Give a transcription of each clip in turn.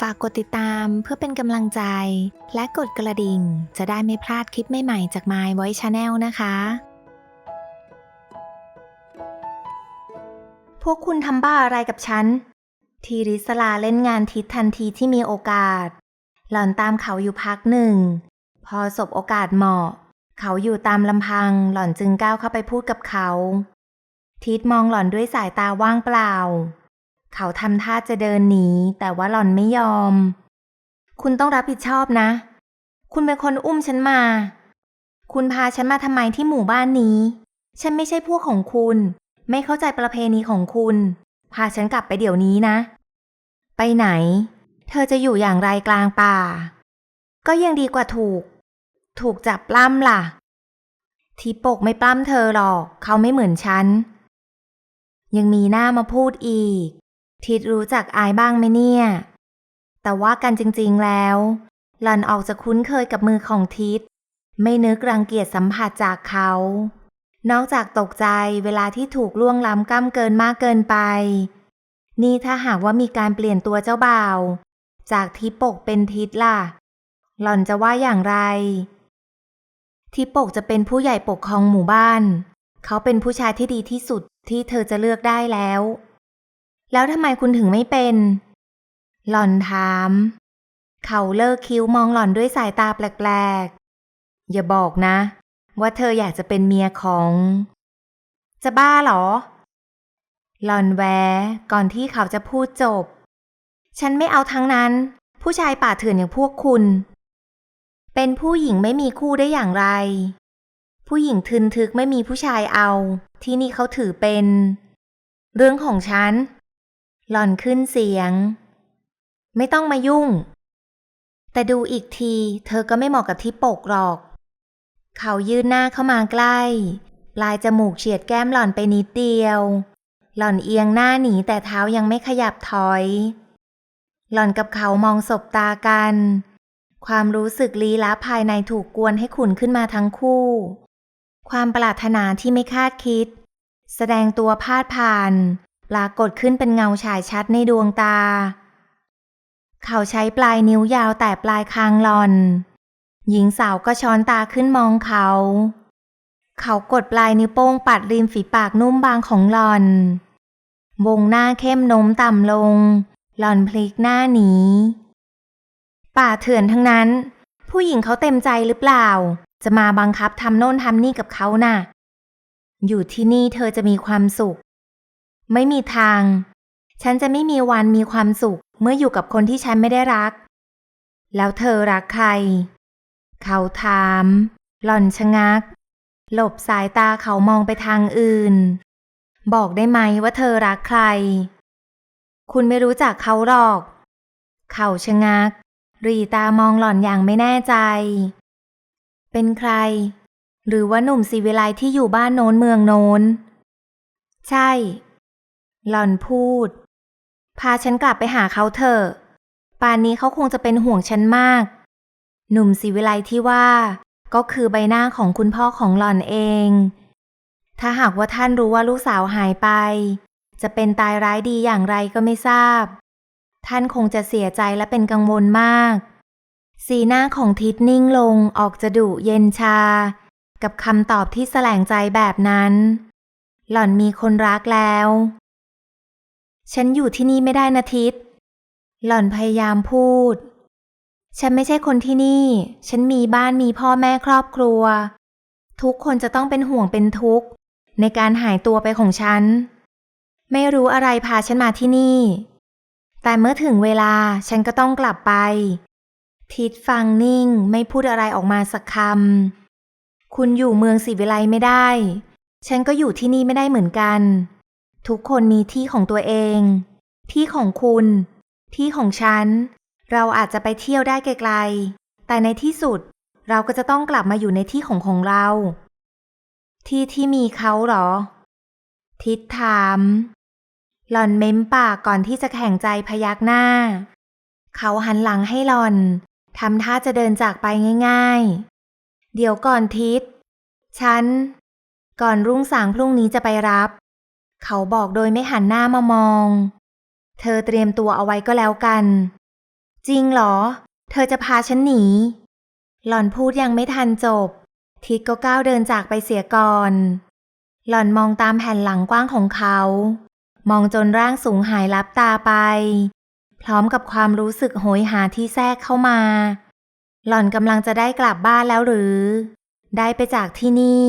ฝากกดติดตามเพื่อเป็นกำลังใจ และกดกระดิ่ง จะได้ไม่พลาดคลิปใหม่ๆจาก My Voice Channel นะคะ พวกคุณทำบ้าอะไรกับฉัน ทีริสลาเล่นงานทิศทันทีที่มีโอกาส หล่อนตามเขาอยู่พักหนึ่ง พอสบโอกาสเหมาะ เขาอยู่ตามลำพัง หล่อนจึงก้าวเข้าไปพูดกับเขา ทิศมองหล่อนด้วยสายตาว่างเปล่า เขาทำท่าจะเดินหนีแต่ว่าหล่อนไม่ยอม คุณต้องรับผิดชอบนะ คุณเป็นคนอุ้มฉันมา คุณพาฉันมาทำไมที่หมู่บ้านนี้ ฉันไม่ใช่พวกของคุณ ไม่เข้าใจประเพณีของคุณ พาฉันกลับไปเดี๋ยวนี้นะ ไปไหน เธอจะอยู่อย่างไรกลางป่า ก็ยังดีกว่าถูก ถูกจับปล้ำล่ะ ทีปกไม่ปล้ำเธอหรอก เขาไม่เหมือนฉัน ยังมีหน้ามาพูดอีก ทิดรู้จักอายบ้างไหมเนี่ย แต่ว่ากันจริงๆแล้ว หล่อนออกจะคุ้นเคยกับมือของทิด ไม่นึกรังเกียจสัมผัสจากเขา นอกจากตกใจเวลาที่ถูกล่วงล้ำก้ำเกินมากเกินไป นี่ถ้าหากว่ามีการเปลี่ยนตัวเจ้าบ่าว จากทิปกเป็นทิดล่ะ หล่อนจะว่าอย่างไร ทิปกจะเป็นผู้ใหญ่ปกครองหมู่บ้าน เขาเป็นผู้ชายที่ดีที่สุดที่เธอจะเลือกได้แล้ว แล้วทำไมคุณถึงไม่เป็น หล่อนถาม เขาเลิกคิ้วมองหล่อนด้วยสายตาแปลกๆ อย่าบอกนะ ว่าเธออยากจะเป็นเมียของ จะบ้าเหรอ หล่อนแวก่อนที่เขาจะพูดจบ ฉันไม่เอาทั้งนั้น ผู้ชายป่าเถื่อนอย่างพวกคุณ เป็นผู้หญิงไม่มีคู่ได้อย่างไร ผู้หญิงทึนทึกไม่มีผู้ชายเอา ที่นี่เขาถือเป็น เรื่องของฉัน หล่อนขึ้นเสียง ไม่ต้องมายุ่ง แต่ดูอีกที เธอก็ไม่เหมาะกับที่ปกหรอก เขายื่นหน้าเข้ามาใกล้ ปลายจมูกเฉียดแก้มหล่อนไปนิดเดียว หล่อนเอียงหน้าหนีแต่เท้ายังไม่ขยับถอย หล่อนกับเขามองสบตากัน ความรู้สึกลี้ลับภายในถูกกวนให้ขุนขึ้นมาทั้งคู่ ความปรารถนาที่ไม่คาดคิด แสดงตัวพาดผ่าน ปรากฏขึ้นเป็นเงาฉายชัดในดวงตา เขาใช้ปลายนิ้วยาวแต่ปลายคางหลอน หญิงสาวก็ช้อนตาขึ้นมองเขา เขากดปลายนิ้วโป้งปัดริมฝีปากนุ่มบางของหลอน วงหน้าเข้มโน้มต่ำลง หลอนพลิกหน้าหนีป่าเถื่อนทั้งนั้น ผู้หญิงเขาเต็มใจหรือเปล่า จะมาบังคับทำโน่นทำนี่กับเขาน่ะอยู่ที่นี่เธอจะมีความสุข ไม่มีทาง ฉันจะไม่มีวันมีความสุขเมื่ออยู่กับคนที่ฉันไม่ได้รัก แล้วเธอรักใคร เขาถาม หล่อนชะงัก หลบสายตาเขามองไปทางอื่น บอกได้ไหมว่าเธอรักใคร คุณไม่รู้จักเขาหรอก เขาชะงัก รีตามองหล่อนอย่างไม่แน่ใจ เป็นใคร หรือว่าหนุ่มศิวิไลที่อยู่บ้านโน้นเมืองโน้น ใช่ หล่อนพูด พาฉันกลับไปหาเขาเถอะ ป่านนี้เขาคงจะเป็นห่วงฉันมาก หนุ่มศิวิไลที่ว่า ก็คือใบหน้าของคุณพ่อของหล่อนเอง ถ้าหากว่าท่านรู้ว่าลูกสาวหายไป จะเป็นตายร้ายดีอย่างไรก็ไม่ทราบ ท่านคงจะเสียใจและเป็นกังวลมาก สีหน้าของทิดนิ่งลงออกจะดุเย็นชา กับคำตอบที่แสลงใจแบบนั้น หล่อนมีคนรักแล้ว ฉันอยู่ที่นี่ไม่ได้นะทิดหล่อนพยายามพูด ฉันไม่ใช่คนที่นี่ ฉันมีบ้านมีพ่อแม่ครอบครัว ทุกคนจะต้องเป็นห่วงเป็นทุกข์ ในการหายตัวไปของฉัน ไม่รู้อะไรพาฉันมาที่นี่ แต่เมื่อถึงเวลาฉันก็ต้องกลับไป ทิดฟังนิ่งไม่พูดอะไรออกมาสักคำ คุณอยู่เมืองศรีวิไลไม่ได้ ฉันก็อยู่ที่นี่ไม่ได้เหมือนกัน ทุกคนมีที่ของตัวเอง ที่ของคุณ ที่ของฉัน เราอาจจะไปเที่ยวได้ไกลๆ แต่ในที่สุดเราก็จะต้องกลับมาอยู่ในที่ของของเรา ที่ที่มีเขาเหรอ ทิดถาม หล่อนเม้มปากก่อนที่จะแข่งใจพยักหน้า เขาหันหลังให้หล่อนทำท่าจะเดินจากไปง่าย ๆ เดี๋ยวก่อนทิด ฉัน ก่อนรุ่งสางพรุ่งนี้จะไปรับ เขาบอกโดยไม่หันหน้ามามอง เธอเตรียมตัวเอาไว้ก็แล้วกัน จริงเหรอ เธอจะพาฉันหนี หล่อนพูดยังไม่ทันจบ ทิดก็ก้าวเดินจากไปเสียก่อน หล่อนมองตามแผ่นหลังกว้างของเขา มองจนร่างสูงหายลับตาไป พร้อมกับความรู้สึกโหยหาที่แทรกเข้ามา หล่อนกำลังจะได้กลับบ้านแล้วหรือ ได้ไปจากที่นี่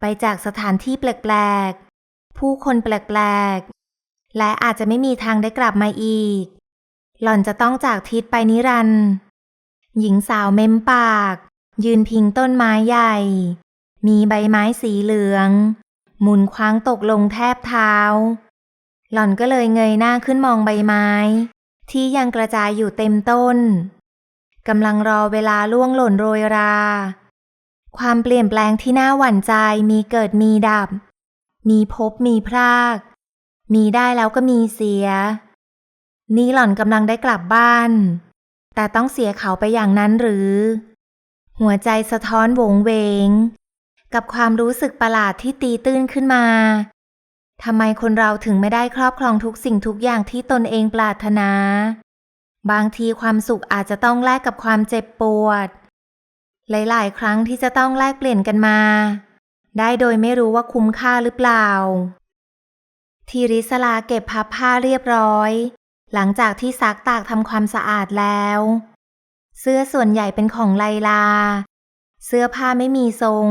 ไปจากสถานที่แปลกๆ ผู้คนแปลกๆ และอาจจะไม่มีทางได้กลับมาอีก หล่อนจะต้องจากทิศไปนิรันดร์หญิงสาวเม้มปาก ยืนพิงต้นไม้ใหญ่ มีใบไม้สีเหลือง หมุนคว้างตกลงแทบเท้า หล่อนก็เลยเงยหน้าขึ้นมองใบไม้ ที่ยังกระจายอยู่เต็มต้นกำลังรอเวลาล่วงหล่นโรยรา ความเปลี่ยนแปลงที่น่าหวั่นใจมีเกิดมีดับ มีพบมีพราก มีได้แล้วก็มีเสีย นี่หล่อนกำลังได้กลับบ้าน แต่ต้องเสียเขาไปอย่างนั้นหรือ หัวใจสะท้อนโหวงเวง กับความรู้สึกประหลาดที่ตีตื้นขึ้นมาทำไมคนเราถึงไม่ได้ครอบครองทุกสิ่งทุกอย่างที่ตนเองปรารถนา บางทีความสุขอาจจะต้องแลกกับความเจ็บปวด หลาย ๆ ครั้งที่จะต้องแลกเปลี่ยนกันมา ได้โดยไม่รู้ว่าคุ้มค่าหรือเปล่า ทีริสลาเก็บพับผ้าเรียบร้อย หลังจากที่ซักตากทำความสะอาดแล้ว เสื้อส่วนใหญ่เป็นของไลลา เสื้อผ้าไม่มีทรง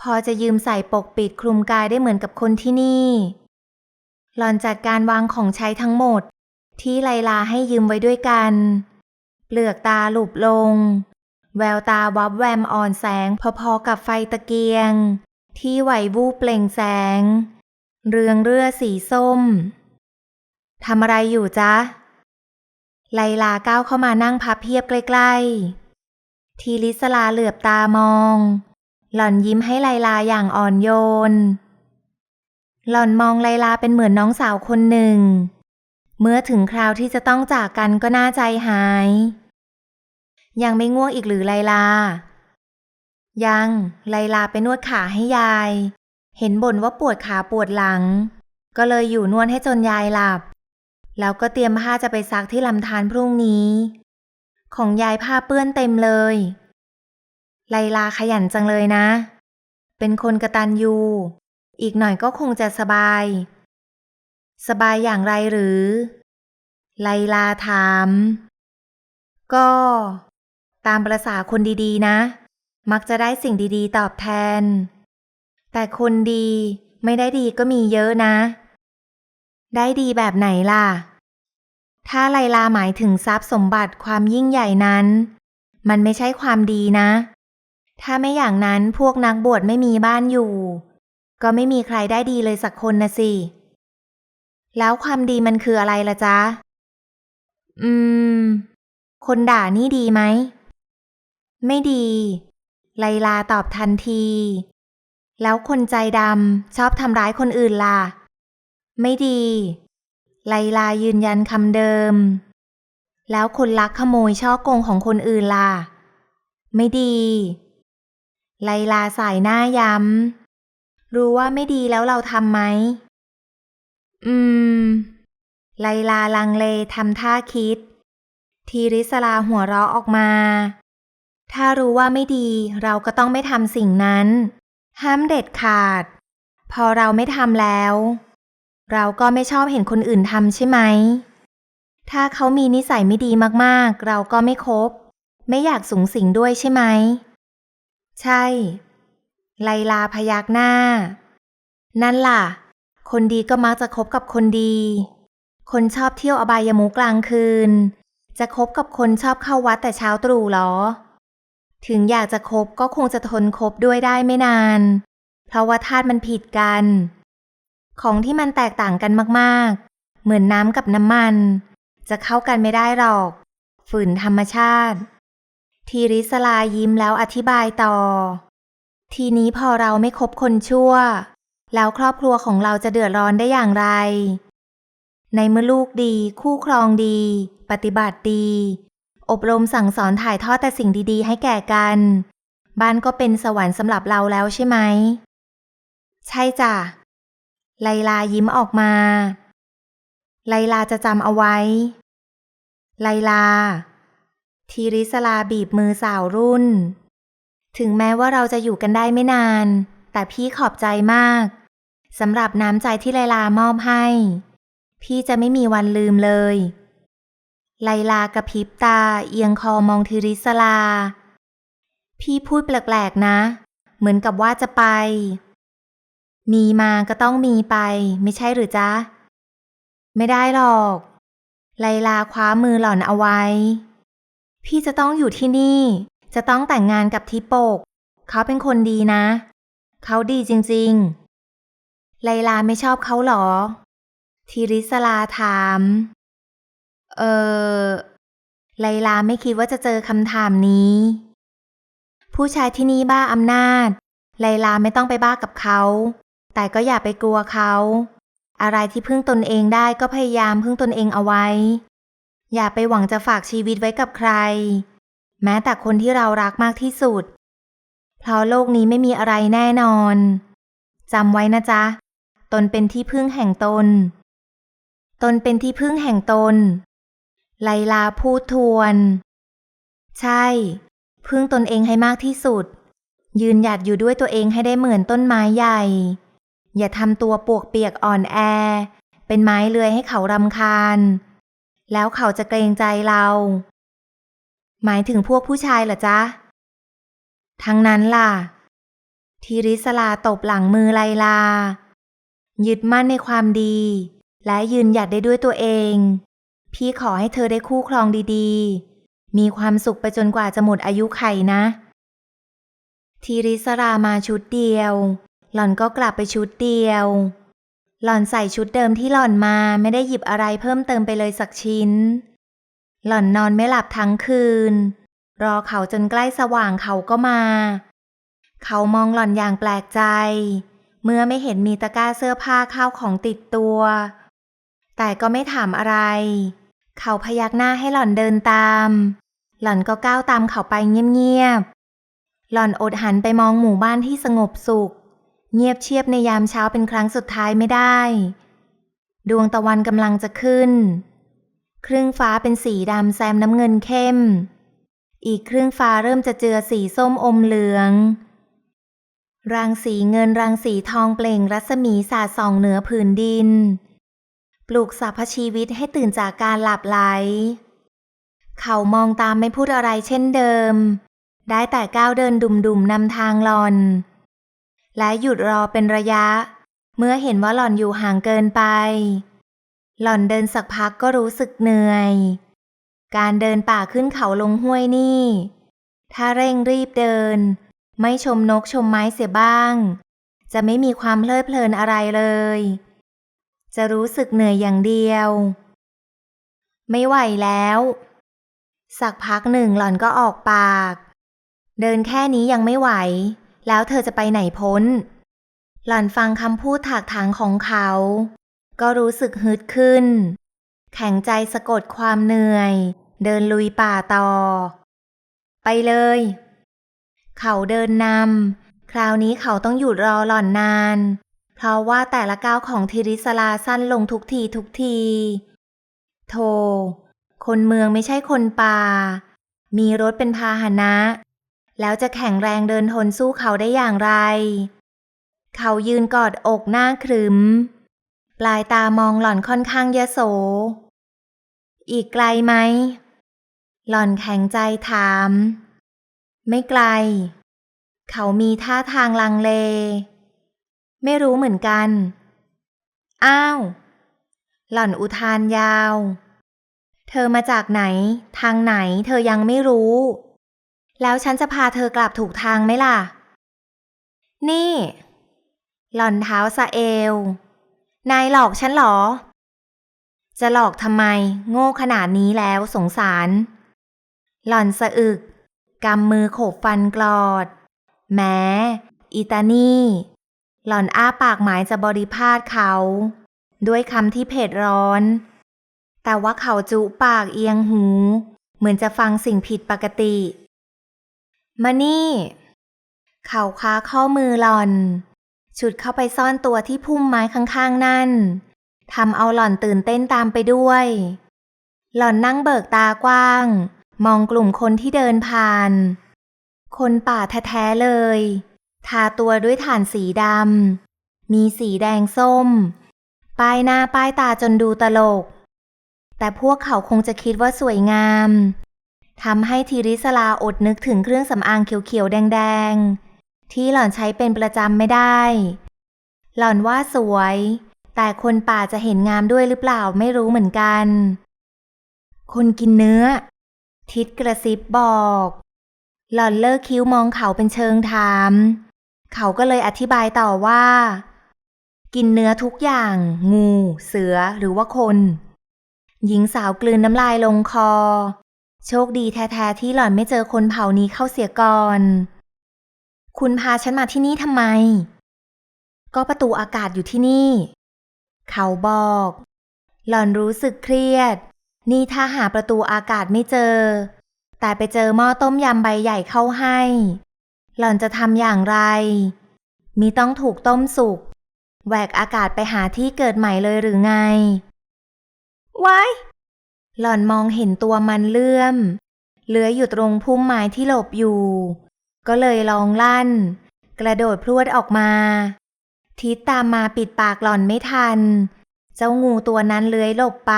พอจะยืมใส่ปกปิดคลุมกายได้เหมือนกับคนที่นี่ หลอนจัดการวางของใช้ทั้งหมด ที่ไลลาให้ยืมไว้ด้วยกัน เปลือกตาหลุบลง แววตาวับแวมอ่อนแสงพอๆกับไฟตะเกียง ที่ไหววูบเปล่งแสง เรืองเรือสีส้มทำอะไรอยู่จ๊ะ ไลลาก้าวเข้ามานั่งพับเพียบใกล้ๆ ทีลิสลาเหลือบตามอง หล่อนยิ้มให้ไลลาอย่างอ่อนโยน หล่อนมองไลลาเป็นเหมือนน้องสาวคนหนึ่ง เมื่อถึงคราวที่จะต้องจากกันก็น่าใจหาย ยังไม่ง่วงอีกหรือไลลา ยังไลลาไปนวดขาให้ยาย เห็นบ่นว่าปวดขาปวดหลัง ก็เลยอยู่นวดให้จนยายหลับ แล้วก็เตรียมผ้าจะไปซักที่ลำธารพรุ่งนี้ ของยายผ้าเปื้อนเต็มเลย ไลลาขยันจังเลยนะ เป็นคนกระตันยู อีกหน่อยก็คงจะสบาย สบายอย่างไรหรือ ไลลาถามก็ ตามประษาคนดีๆนะ มักจะได้สิ่งดีๆ ตอบแทน แต่คนดีไม่ได้ดีก็มีเยอะนะ ได้ดีแบบไหนล่ะ ถ้าไลลาหมายถึงทรัพย์สมบัติความยิ่งใหญ่นั้น มันไม่ใช่ความดีนะ ถ้าไม่อย่างนั้นพวกนักบวชไม่มีบ้านอยู่ ก็ไม่มีใครได้ดีเลยสักคนนะสิ แล้วความดีมันคืออะไรล่ะจ๊ะ อืม คนด่านี่ดีไหม ไม่ดี ไลลาตอบทันที แล้วคนใจดำชอบทำร้ายคนอื่นล่ะ ไม่ดี ไลลายืนยันคำเดิม แล้วคนลักขโมยช่อโกงของคนอื่นล่ะ ไม่ดี ไลลาสายหน้าย้ำ รู้ว่าไม่ดีแล้วเราทำไหม อืม ไลลาลังเลทำท่าคิดทีริสลาหัวเราะออกมา ถ้ารู้ว่าไม่ดีเราก็ต้องไม่ทำสิ่งนั้น ห้ามเด็ดขาด พอเราไม่ทำแล้ว เราก็ไม่ชอบเห็นคนอื่นทำใช่ไหม ถ้าเขามีนิสัยไม่ดีมากๆ เราก็ไม่คบ ไม่อยากสูงสิงด้วยใช่ไหม ใช่ ไลลาพยักหน้า นั่นล่ะ คนดีก็มักจะคบกับคนดี คนชอบเที่ยวอบายมุกกลางคืน จะคบกับคนชอบเข้าวัดแต่เช้าตรู่หรอ ถึงอยากจะคบก็คงจะทนคบด้วยได้ไม่นาน เพราะว่าธาตุมันผิดกัน ของที่มันแตกต่างกันมากๆ เหมือนน้ำกับน้ำมัน จะเข้ากันไม่ได้หรอก ฝืนธรรมชาติ ทีริสลายิ้มแล้วอธิบายต่อ ทีนี้พอเราไม่คบคนชั่ว แล้วครอบครัวของเราจะเดือดร้อนได้อย่างไร ในเมื่อลูกดี คู่ครองดี ปฏิบัติดี อบรมสั่งสอนถ่ายทอดแต่สิ่งดีๆ ให้แก่กัน บ้านก็เป็นสวรรค์สำหรับเราแล้วใช่ไหม ใช่จ้ะ ไลลายิ้มออกมา ไลลาจะจำเอาไว้ ไลลา ทีริสลาบีบมือสาวรุ่น ถึงแม้ว่าเราจะอยู่กันได้ไม่นาน แต่พี่ขอบใจมากสำหรับน้ำใจที่ไลลามอบให้ พี่จะไม่มีวันลืมเลย ไลลากระพริบตาเอียงคอมองทีริสลา พี่พูดแปลกๆนะ เหมือนกับว่าจะไป มีมาก็ต้องมีไป ไม่ใช่หรือจ๊ะ ไม่ได้หรอก ไลลาคว้ามือหล่อนเอาไว้ พี่จะต้องอยู่ที่นี่ จะต้องแต่งงานกับทิโปก เขาเป็นคนดีนะ เขาดีจริงๆ ไลลาไม่ชอบเขาหรอทีริสลาถาม เออ ไลลาไม่คิดว่าจะเจอคำถามนี้ ผู้ชายที่นี่บ้าอำนาจ ไลลาไม่ต้องไปบ้ากับเขา แต่ก็อย่าไปกลัวเขา อะไรที่พึ่งตนเองได้ก็พยายามพึ่งตนเองเอาไว้ อย่าไปหวังจะฝากชีวิตไว้กับใคร แม้แต่คนที่เรารักมากที่สุด เพราะโลกนี้ไม่มีอะไรแน่นอนจำไว้นะจ๊ะ ตนเป็นที่พึ่งแห่งตน ตนเป็นที่พึ่งแห่งตน ไลลาพูดทวน ใช่ พึ่งตนเองให้มากที่สุด ยืนหยัดอยู่ด้วยตัวเองให้ได้เหมือนต้นไม้ใหญ่ อย่าทำตัวปวกเปียกอ่อนแอ เป็นไม้เลื้อยให้เขารำคาญ แล้วเขาจะเกรงใจเรา หมายถึงพวกผู้ชายเหรอจ๊ะ ทั้งนั้นล่ะ ทีริสลาตบหลังมือไลลา ยึดมั่นในความดี และยืนหยัดได้ด้วยตัวเอง พี่ขอให้เธอได้คู่ครองดีๆ มีความสุขไปจนกว่าจะหมดอายุไขนะ ทีริสรามาชุดเดียว หล่อนก็กลับไปชุดเดียว หล่อนใส่ชุดเดิมที่หล่อนมาไม่ได้หยิบอะไรเพิ่มเติมไปเลยสักชิ้น หล่อนนอนไม่หลับทั้งคืน รอเขาจนใกล้สว่างเขาก็มา เขามองหล่อนอย่างแปลกใจ เมื่อไม่เห็นมีตะกร้าเสื้อผ้าข้าวของติดตัว แต่ก็ไม่ถามอะไร เขาพยักหน้าให้หล่อนเดินตาม หล่อนก็ก้าวตามเขาไปเงียบๆ หล่อนอดหันไปมองหมู่บ้านที่สงบสุข เงียบเชียบในยามเช้าเป็นครั้งสุดท้ายไม่ได้ ดวงตะวันกำลังจะขึ้น ครึ่งฟ้าเป็นสีดำแซมน้ำเงินเข้ม อีกครึ่งฟ้าเริ่มจะเจือสีส้มอมเหลืองรังสีเงินรังสีทองเปล่งรัศมีสาดส่องเหนือผืนดิน ปลุกสรรพชีวิตให้ตื่นจากการหลับไหล เขามองตามไม่พูดอะไรเช่นเดิม ได้แต่ก้าวเดินดุมๆนำทางหลอน และหยุดรอเป็นระยะ เมื่อเห็นว่าหล่อนอยู่ห่างเกินไป หล่อนเดินสักพักก็รู้สึกเหนื่อย การเดินป่าขึ้นเขาลงห้วยนี่ ถ้าเร่งรีบเดิน ไม่ชมนกชมไม้เสียบ้าง จะไม่มีความเพลิดเพลินอะไรเลย จะรู้สึกเหนื่อยอย่างเดียว ไม่ไหวแล้ว สักพักหนึ่งหล่อนก็ออกปาก เดินแค่นี้ยังไม่ไหว แล้วเธอจะไปไหนพ้น หล่อนฟังคำพูดถากถางของเขา ก็รู้สึกฮึดขึ้น แข็งใจสะกดความเหนื่อย เดินลุยป่าต่อ ไปเลย เขาเดินนำคราวนี้เขาต้องหยุดรอหล่อนนาน เพราะว่าแต่ละก้าวของธิริสลาสั้นลงทุกทีทุกทีโธ่คนเมืองไม่ใช่คนป่า มีรถเป็นพาหนะ แล้วจะแข็งแรงเดินทนสู้เขาได้อย่างไร เขายืนกอดอกหน้าครึม ปลายตามองหล่อนค่อนข้างยโส อีกไกลไหม หล่อนแข็งใจถาม ไม่ไกล เขามีท่าทางลังเล ไม่รู้เหมือนกัน อ้าว หล่อนอุทานยาว เธอมาจากไหน ทางไหน เธอยังไม่รู้ แล้วฉันจะพาเธอกลับถูกทางไหมล่ะ นี่ หล่อนเท้าสะเอว นายหลอกฉันหรอ จะหลอกทำไม โง่ขนาดนี้แล้วสงสาร หล่อนสะอึกกำมือโขบฟันกรอด แม้อีตานี่ หล่อนอ้าปากหมายจะบริพาทเขา ด้วยคำที่เผ็ดร้อน แต่ว่าเขาจุปากเอียงหู เหมือนจะฟังสิ่งผิดปกติ มานี่ เขาคว้าข้อมือหล่อน ฉุดเข้าไปซ่อนตัวที่พุ่มไม้ข้างๆนั่นทำเอาหล่อนตื่นเต้นตามไปด้วย หล่อนนั่งเบิกตากว้าง มองกลุ่มคนที่เดินผ่าน คนป่าแท้ๆเลย ทาตัวด้วยฐานสีดำ มีสีแดงส้ม ป้ายหน้าป้ายตาจนดูตลก แต่พวกเขาคงจะคิดว่าสวยงาม ทำให้ธีริสลาอดนึกถึงเครื่องสำอางเขียวๆ แดงๆ ที่หล่อนใช้เป็นประจำไม่ได้ หล่อนว่าสวย แต่คนป่าจะเห็นงามด้วยหรือเปล่าไม่รู้เหมือนกัน คนกินเนื้อ ทิดกระซิบบอก หล่อนเลิกคิ้วมองเขาเป็นเชิงถาม เขาก็เลยอธิบายต่อว่า กินเนื้อทุกอย่าง งู เสือหรือว่าคน หญิงสาวกลืนน้ำลายลงคอ โชคดีแท้ๆที่หล่อนไม่เจอคนเผ่านี้เข้าเสียก่อน คุณพาฉันมาที่นี่ทำไม ก็ประตูอากาศอยู่ที่นี่ เขาบอก หล่อนรู้สึกเครียด นี่ถ้าหาประตูอากาศไม่เจอ แต่ไปเจอหม้อต้มยำใบใหญ่เข้าให้ หล่อนจะทำอย่างไร มีต้องถูกต้มสุก แหวกอากาศไปหาที่เกิดใหม่เลยหรือไงว้ายหล่อนมองเห็นตัวมันเลื่อม เลื้อยอยู่ตรงพุ่มไม้ที่หลบอยู่ ก็เลยลองลั่น กระโดดพรวดออกมา ทิศตามมาปิดปากหล่อนไม่ทัน เจ้างูตัวนั้นเลื้อยหลบไป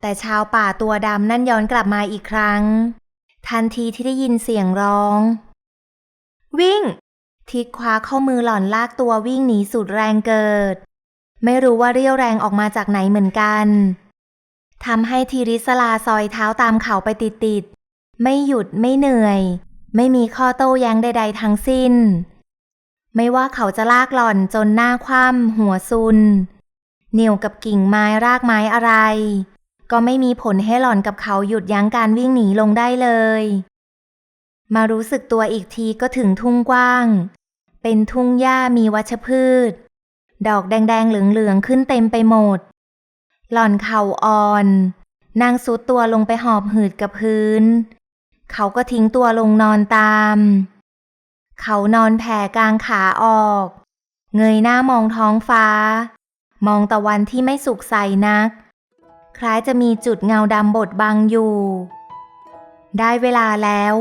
แต่ชาวป่าตัวดำนั่นย้อนกลับมาอีกครั้ง ทันทีที่ได้ยินเสียงร้อง วิ่ง ทิศคว้าข้อมือหล่อนลากตัววิ่งหนีสุดแรงเกิด ไม่รู้ว่าเรี่ยวแรงออกมาจากไหนเหมือนกันทำให้ทีริสลาซอยเท้าตามเขาไปติดๆ ไม่หยุดไม่เหนื่อย ไม่มีข้อโต้แย้งใด ๆ ทั้งสิ้น ไม่ว่าเขาจะลากหล่อนจนหน้าคว่ำหัวซุน เหนี่ยวกับกิ่งไม้รากไม้อะไร ก็ไม่มีผลให้หล่อนกับเขาหยุดยั้งการวิ่งหนีลงได้เลย มารู้สึกตัวอีกทีก็ถึงทุ่งกว้าง เป็นทุ่งหญ้ามีวัชพืช ดอกแดงๆเหลืองๆขึ้นเต็มไปหมด หล่อนเข่าอ่อนนั่งซุดตัวลงไปหอบหืดกับพื้น เขาก็ทิ้งตัวลงนอนตาม เขานอนแผ่กลางขาออก เงยหน้ามองท้องฟ้า มองตะวันที่ไม่สุกใสนัก คล้ายจะมีจุดเงาดำบดบังอยู่ ได้เวลาแล้ว